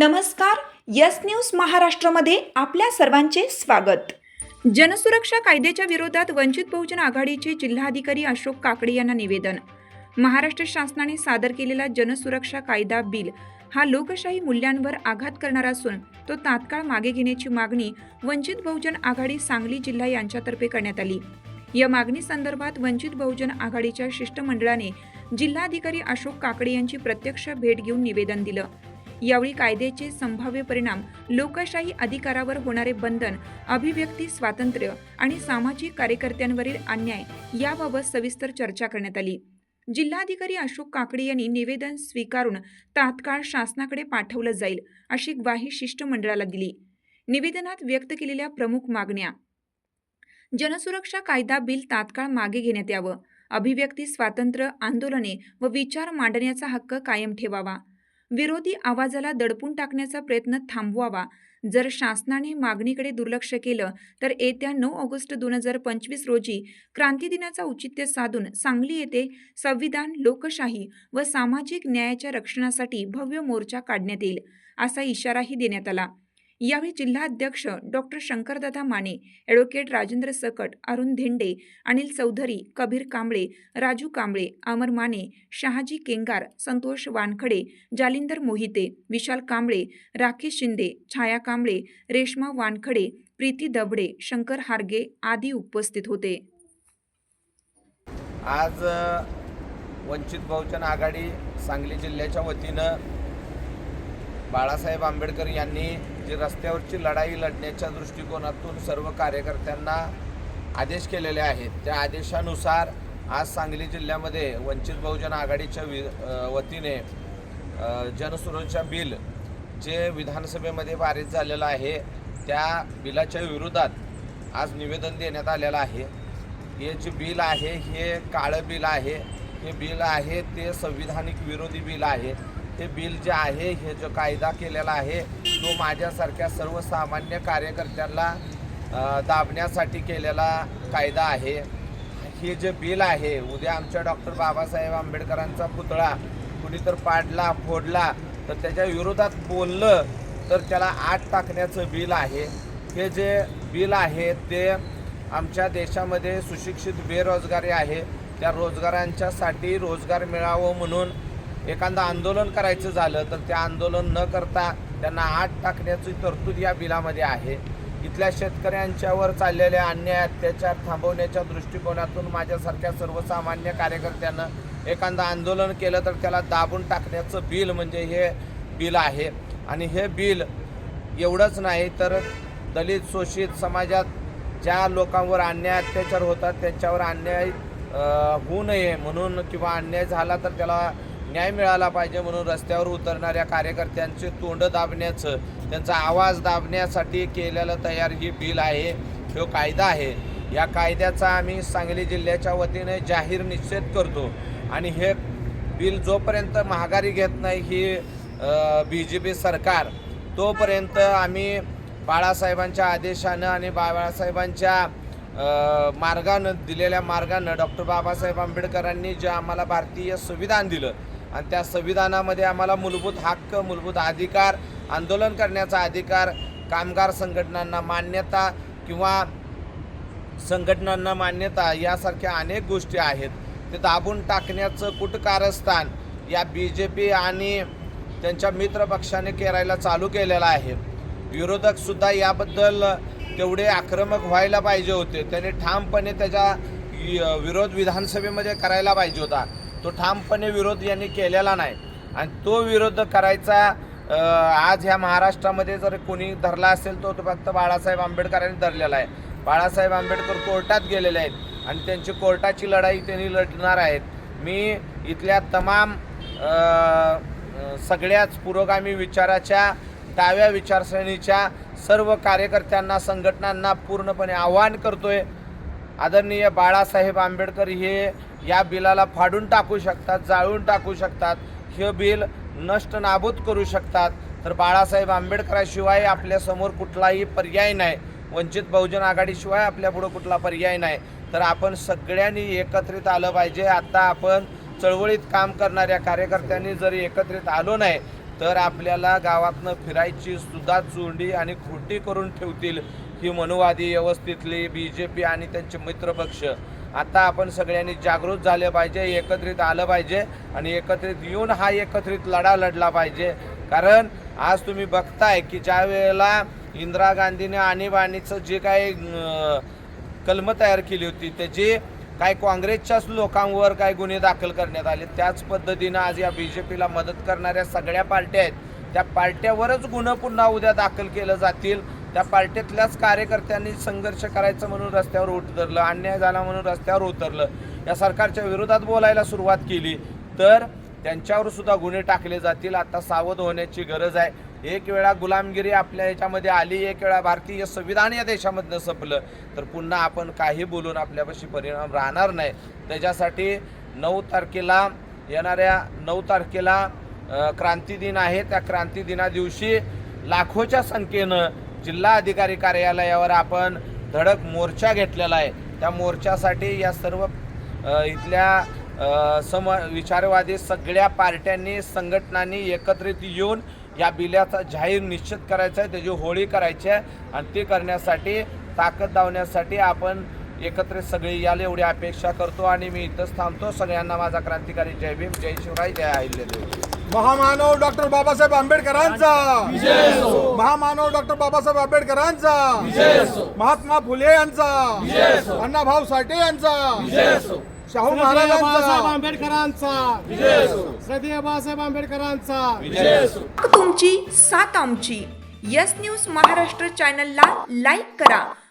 नमस्कार yes news महाराष्ट्रामध्ये आपल्या सर्वांचे स्वागत. जनसुरक्षा कायद्याच्या विरोधात वंचित बहुजन आघाडीचे जिल्हाधिकारी अशोक काकडे यांना निवेदन. महाराष्ट्र शासनाने सादर केलेला जनसुरक्षा कायदा बिल हा लोकशाही मूल्यांवर आघात करणारा असून तो तात्काळ मागे घेण्याची मागणी वंचित बहुजन आघाडी सांगली जिल्हा यांच्यातर्फे करण्यात आली. या मागणी संदर्भात वंचित बहुजन आघाडीच्या शिष्टमंडळाने जिल्हाधिकारी अशोक काकडे यांची प्रत्यक्ष भेट घेऊन निवेदन दिलं. यावेळी कायद्याचे संभाव्य परिणाम लोकशाही अधिकारावर होणारे बंधन अभिव्यक्ती स्वातंत्र्य आणि सामाजिक कार्यकर्त्यांवरील अन्याय याबाबत सविस्तर चर्चा करण्यात आली. जिल्हाधिकारी अशोक काकडे यांनी निवेदन स्वीकारून तात्काळ शासनाकडे पाठवलं जाईल अशी ग्वाही शिष्टमंडळाला दिली. निवेदनात व्यक्त केलेल्या प्रमुख मागण्या. जनसुरक्षा कायदा बिल तात्काळ मागे घेण्यात यावं. अभिव्यक्ती स्वातंत्र्य आंदोलने व विचार मांडण्याचा हक्क कायम ठेवावा. विरोधी आवाजाला दडपून टाकण्याचा प्रयत्न थांबवावा. जर शासनाने मागणीकडे दुर्लक्ष केलं तर येत्या नऊ ऑगस्ट दोन हजार पंचवीस रोजी क्रांती दिनाचा औचित्य साधून सांगली येथे संविधान लोकशाही व सामाजिक न्यायाच्या रक्षणासाठी भव्य मोर्चा काढण्यात येईल असा इशाराही देण्यात आला. यावेळी जिल्हाध्यक्ष डॉक्टर शंकरदादा माने ॲडव्होकेट राजेंद्र सकट अरुण धेंडे अनिल चौधरी कबीर कांबळे राजू कांबळे अमर माने शहाजी केंगार संतोष वानखडे जालिंदर मोहिते विशाल कांबळे राकेश शिंदे छाया कांबळे रेश्मा वानखडे प्रीती दबडे शंकर हार्गे आदी उपस्थित होते. आज वंचित बहुजन आघाडी सांगली जिल्ह्याच्या वतीनं बाळासाहेब आंबेडकर यांनी जी रस्त्यावरची लढाई लढण्याच्या दृष्टिकोनातून सर्व कार्यकर्त्यांना आदेश केलेले आहेत. त्या आदेशानुसार आज सांगली जिल्ह्यामध्ये वंचित बहुजन आघाडीच्या वि वतीने जनसुरक्षा बिल जे विधानसभेमध्ये पारित झालेलं आहे त्या बिलाच्या विरोधात आज निवेदन देण्यात आलेलं आहे. हे जे बिल आहे हे काळं बिल आहे. हे बिल आहे ते संविधानिक विरोधी बिल आहे. हे बिल जे आहे हे जो कायदा केलेला आहे तो माझ्यासारख्या सर्वसामान्य कार्यकर्त्यांना दाबण्यासाठी केलेला कायदा आहे. हे जे बिल आहे उद्या आमच्या डॉक्टर बाबासाहेब आंबेडकरांचा पुतळा कुणी तर पाडला फोडला तर त्याच्या विरोधात बोललं तर त्याला आत टाकण्याचं बिल आहे. हे जे बिल आहे ते आमच्या देशामध्ये सुशिक्षित बेरोजगारी आहे. त्या रोजगारांच्यासाठी रोजगार मिळावं म्हणून एखादं आंदोलन करायचं झालं तर ते आंदोलन न करता त्यांना आत टाकण्याची तरतूद या बिलामध्ये आहे. इथल्या शेतकऱ्यांच्यावर चाललेले अन्याय अत्याचार थांबवण्याच्या दृष्टिकोनातून माझ्यासारख्या सर्वसामान्य कार्यकर्त्यानं एखादं आंदोलन केलं तर त्याला दाबून टाकण्याचं बिल म्हणजे हे बिल आहे. आणि हे बिल एवढंच नाही तर दलित शोषित समाजात ज्या लोकांवर अन्याय अत्याचार होतात त्यांच्यावर अन्याय होऊ नये म्हणून किंवा अन्याय झाला तर त्याला न्याय मिळाला पाहिजे म्हणून रस्त्यावर उतरणाऱ्या कार्यकर्त्यांचे तोंड दाबण्याचं त्यांचा आवाज दाबण्यासाठी केलेलं तयार ही बिल आहे. तो कायदा आहे. या कायद्याचा आम्ही सांगली जिल्ह्याच्या वतीने जाहीर निषेध करतो. आणि हे बिल जोपर्यंत महागारी घेत नाही ही बी जे पी सरकार तोपर्यंत आम्ही बाळासाहेबांच्या आदेशानं आणि बाळासाहेबांच्या मार्गानं दिलेल्या मार्गानं डॉक्टर बाबासाहेब आंबेडकरांनी जे आम्हाला भारतीय संविधान दिलं आणि त्या संविधानामध्ये आम्हाला मूलभूत हक्क मूलभूत अधिकार आंदोलन करण्याचा अधिकार कामगार संघटनांना मान्यता किंवा संघटनांना मान्यता यासारख्या अनेक गोष्टी आहेत. ते दाबून टाकण्याचं कुटकारस्थान या बी जे पी आणि त्यांच्या मित्र पक्षाने करायला चालू केलेलं आहे. विरोधकसुद्धा याबद्दल तेवढे आक्रमक व्हायला पाहिजे होते. त्याने ठामपणे त्याच्या विरोध विधानसभेमध्ये करायला पाहिजे होता. तो ठामपणे विरोध यांनी केलेला नाही. आणि तो विरोध करायचा आज ह्या महाराष्ट्रामध्ये जर कोणी धरला असेल तो तो फक्त बाळासाहेब आंबेडकरांनी धरलेला आहे. बाळासाहेब आंबेडकर कोर्टात गेलेले आहेत आणि त्यांची कोर्टाची लढाई त्यांनी लढणार आहेत. मी इथल्या तमाम सगळ्याच पुरोगामी विचाराच्या डाव्या विचारसरणीच्या सर्व कार्यकर्त्यांना संघटनांना पूर्णपणे आवाहन करतोय. आदरणीय बाळासाहेब आंबेडकर हे या बिलाला फाडून टाकू शकतात जाळून टाकू शकतात. हे बिल नष्ट नाबूद करू शकतात. तर बाळासाहेब आंबेडकराशिवाय आपल्यासमोर कुठलाही पर्याय नाही. वंचित बहुजन आघाडीशिवाय आपल्यापुढं कुठला पर्याय नाही. तर आपण सगळ्यांनी एकत्रित आलं पाहिजे. आता आपण चळवळीत काम करणाऱ्या कार्यकर्त्यांनी जर एकत्रित आलो नाही तर आपल्याला गावातनं फिरायची सुद्धा चोंडी आणि खोटी करून ठेवतील ही मनुवादी व्यवस्थेतली बी जे पी आणि त्यांचे मित्रपक्ष. आता आपण सगळ्यांनी जागृत झाले पाहिजे एकत्रित आलं पाहिजे आणि एकत्रित येऊन हा एकत्रित लढा लढला पाहिजे. कारण आज तुम्ही बघताय की ज्या वेळेला इंदिरा गांधीने आणीबाणीचं जे काही कलम कलमं तयार केली होती त्याची काय काँग्रेसच्याच लोकांवर काय गुन्हे दाखल करण्यात आले त्याच पद्धतीनं आज या बी जे पीला मदत करणाऱ्या सगळ्या पार्ट्या आहेत. त्या पार्ट्यावरच गुन्हा पुन्हा उद्या दाखल केलं जातील. त्या पार्टीतल्याच कार्यकर्त्यांनी संघर्ष करायचं म्हणून रस्त्यावर उतरलं अन्याय झाला म्हणून रस्त्यावर उतरलं या सरकारच्या विरोधात बोलायला सुरुवात केली तर त्यांच्यावर सुद्धा गुन्हे टाकले जातील. आता सावध होण्याची गरज आहे. एक वेळा गुलामगिरी आपल्या याच्यामध्ये आली एक वेळा भारतीय संविधान या देशामधनं संपलं तर पुन्हा आपण काही बोलून आपल्यापाशी परिणाम राहणार नाही. त्याच्यासाठी नऊ तारखेला येणाऱ्या नऊ तारखेला क्रांती दिन आहे. त्या क्रांती दिना दिवशी लाखोच्या संख्येनं जिल्हा अधिकारी कार्यालयावर आपण धडक मोर्चा घेतलेला आहे. त्या मोर्चासाठी या सर्व इथल्या सम विचारवादी सगळ्या पार्ट्यांनी संघटनांनी एकत्रित येऊन या बिल्याचा जाहीर निश्चित करायचा आहे. त्याची होळी करायची आहे आणि ते करण्यासाठी ताकद धावण्यासाठी आपण एकत्रित सगळे याल एवढी अपेक्षा करतो आणि मी इथंच थांबतो. सगळ्यांना माझा क्रांतिकारी जय भीम जय शिवराय जय अहिल्यादेवी महामानव डॉक्टर बाबासाहेब आंबेडकरांचा. महामानव डॉक्टर बाबासाहेब आंबेडकरांचा. महात्मा फुले यांचा. अण्णाभाऊ साठे यांचा. शाहू महाराजांचा. आंबेडकरांचा. श्रद्धेय बाळासाहेब आंबेडकरांचा. तुमची साथ आमची. यस न्यूज महाराष्ट्र चॅनलला लाईक करा.